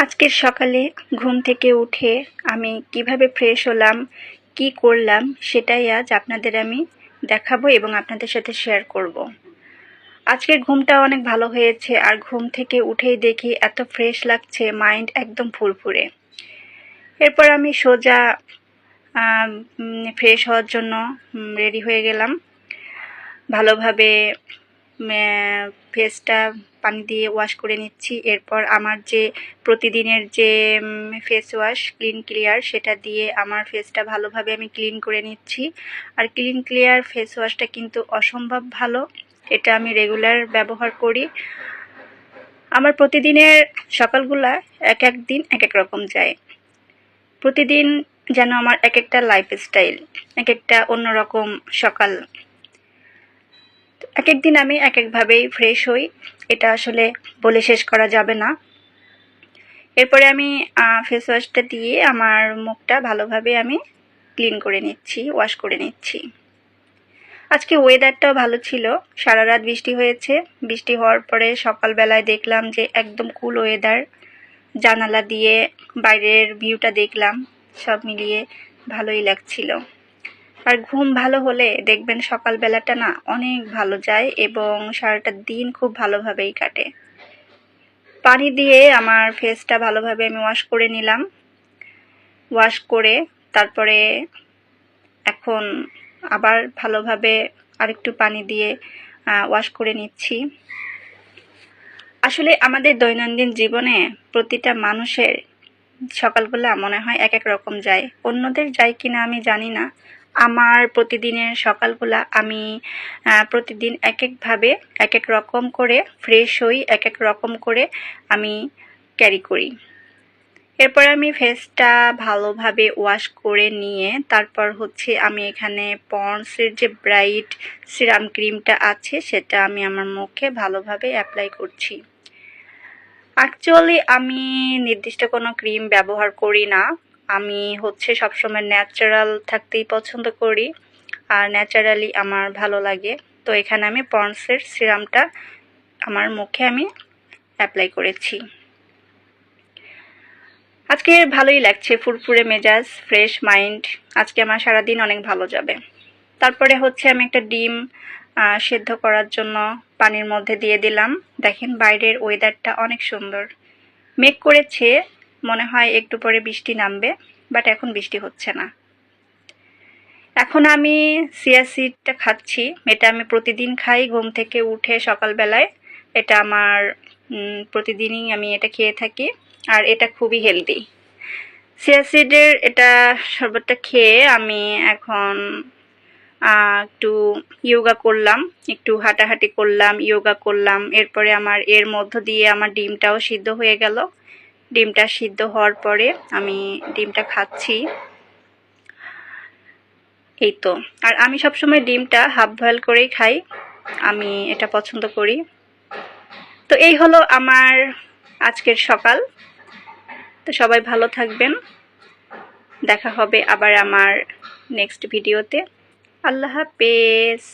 আজকের সকালে ঘুম থেকে উঠে আমি কীভাবে ফ্রেশ হলাম, কি করলাম সেটাই আজ আপনাদের আমি দেখাবো এবং আপনাদের সাথে শেয়ার করব। আজকের ঘুমটা অনেক ভালো হয়েছে আর ঘুম থেকে উঠেই দেখি এত ফ্রেশ লাগছে মাইন্ড একদম ফুরফুরে এরপর আমি সোজা ফ্রেশ হওয়ার জন্য রেডি হয়ে গেলাম ভালোভাবে ফেসটা পানি দিয়ে ওয়াশ করে নিচ্ছি। এরপর আমার যে প্রতিদিনের যে ফেস ওয়াশ ক্লিন ক্লিয়ার সেটা দিয়ে আমার ফেসটা ভালোভাবে আমি ক্লিন করে নিচ্ছি। আর ক্লিন ক্লিয়ার ফেস ওয়াশটা কিন্তু অসম্ভব ভালো। এটা আমি রেগুলার ব্যবহার করি। আমার প্রতিদিনের সকালগুলা এক এক দিন এক এক রকম যায়। প্রতিদিন যেন আমার এক একটা লাইফস্টাইল এক একটা অন্যরকম সকাল এক এক দিন আমি এক একভাবেই ফ্রেশ হই। এটা আসলে বলে শেষ করা যাবে না। এরপরে আমি ফেস ওয়াশটা দিয়ে আমার মুখটা ভালোভাবে আমি ক্লিন করে নিচ্ছি ওয়াশ করে নিচ্ছি। আজকে ওয়েদারটাও ভালো ছিল। সারা রাত বৃষ্টি হয়েছে। বৃষ্টি হওয়ার পরে সকালবেলায় দেখলাম যে একদম কুল ওয়েদার জানালা দিয়ে বাইরের ভিউটা দেখলাম। সব মিলিয়ে ভালোই লাগছিল। আর ঘুম ভালো হলে দেখবেন সকালবেলাটা না অনেক ভালো যায় এবং সারাটা দিন খুব ভালোভাবেই কাটে। পানি দিয়ে আমার ফেসটা ভালোভাবে আমি ওয়াশ করে নিলাম। ওয়াশ করে তারপরে এখন আবার ভালোভাবে আরেকটু পানি দিয়ে ওয়াশ করে নিচ্ছি। আসলে আমাদের দৈনন্দিন জীবনে প্রতিটা মানুষের সকালবেলা মনে হয় এক এক রকম যায়। অন্যদের যায় কি না আমি জানি না। আমার প্রতিদিনের সকালগুলা আমি প্রতিদিন এক একভাবে এক এক রকম করে ফ্রেশ হই এক এক রকম করে আমি ক্যারি করি। এরপর আমি ফেসটা ভালোভাবে ওয়াশ করে নিয়ে তারপর হচ্ছে আমি এখানে পন্সের যে ব্রাইট সিরাম ক্রিমটা আছে সেটা আমি আমার মুখে ভালোভাবে অ্যাপ্লাই করছি। অ্যাকচুয়ালি আমি নির্দিষ্ট কোনো ক্রিম ব্যবহার করি না। আমি হচ্ছে সবসময় ন্যাচারাল থাকতেই পছন্দ করি। আর ন্যাচারালি আমার ভালো লাগে। তো এখানে আমি পন্সের সিরামটা আমার মুখে আমি অ্যাপ্লাই করেছি। আজকে ভালোই লাগছে, ফুরফুরে মেজাজ ফ্রেশ মাইন্ড আজকে আমার সারাদিন অনেক ভালো যাবে। তারপরে হচ্ছে আমি একটা ডিম সেদ্ধ করার জন্য পানির মধ্যে দিয়ে দিলাম। দেখেন বাইরের ওয়েদারটা অনেক সুন্দর। মেঘ করেছে, মনে হয় একটু পরে বৃষ্টি নামবে বাট এখন বৃষ্টি হচ্ছে না। এখন আমি সিয়া সিডটা খাচ্ছি। এটা আমি প্রতিদিন খাই, ঘুম থেকে উঠে সকালবেলায়। এটা আমার প্রতিদিনই আমি এটা খেয়ে থাকি, আর এটা খুবই হেলদি সিয়া সিডের এটা শরবতটা খেয়ে আমি এখন একটু ইয়োগা করলাম, একটু হাঁটাহাঁটি করলাম ইয়োগা করলাম। এরপরে আমার, এর মধ্য দিয়ে আমার ডিমটাও সিদ্ধ হয়ে গেল। ডিমটা সিদ্ধ হওয়ার পরে আমি ডিমটা খাচ্ছি। এই তো। আর আমি সবসময় ডিমটা হাফ বয়েল করেই খাই। আমি এটা পছন্দ করি। তো এই হলো আমার আজকের সকাল। তো সবাই ভালো থাকবেন। দেখা হবে আবার আমার নেক্সট ভিডিওতে আল্লাহ হাফেজ।